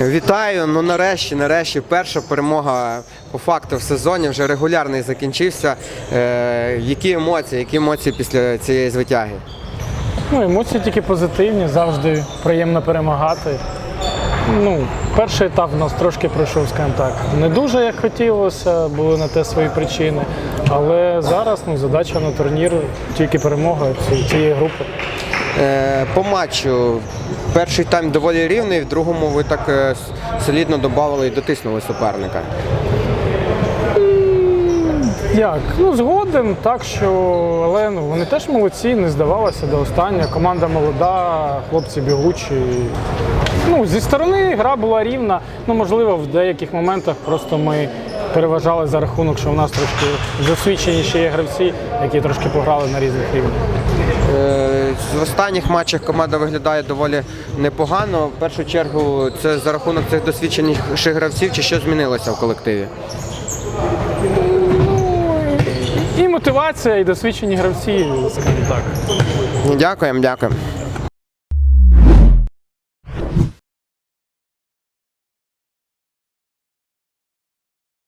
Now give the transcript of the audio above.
Вітаю. Ну нарешті, нарешті, перша перемога по факту в сезоні вже регулярний закінчився. Е, які емоції, які емоції після цієї звитяги? Ну, емоції тільки позитивні, завжди приємно перемагати. Ну, перший етап у нас трошки пройшов, скажімо так. Не дуже як хотілося, були на те свої причини. Але зараз ну, задача на турнір тільки перемога цієї групи. Е, по матчу перший тайм доволі рівний, в другому ви так е, солідно додавали і дотиснули суперника. Як? Ну, згоден, так що, але ну, вони теж молодці, не здавалося до останнього. Команда молода, хлопці бігучі. Ну, зі сторони гра була рівна. Ну, можливо, в деяких моментах просто ми переважали за рахунок, що в нас трошки досвідченіші є гравці, які трошки пограли на різних рівнях. В останніх матчах команда виглядає доволі непогано. В першу чергу це за рахунок цих досвідченіших гравців чи що змінилося в колективі? І мотивація, і досвідчені гравці, скажімо так. Дякуємо, дякуємо.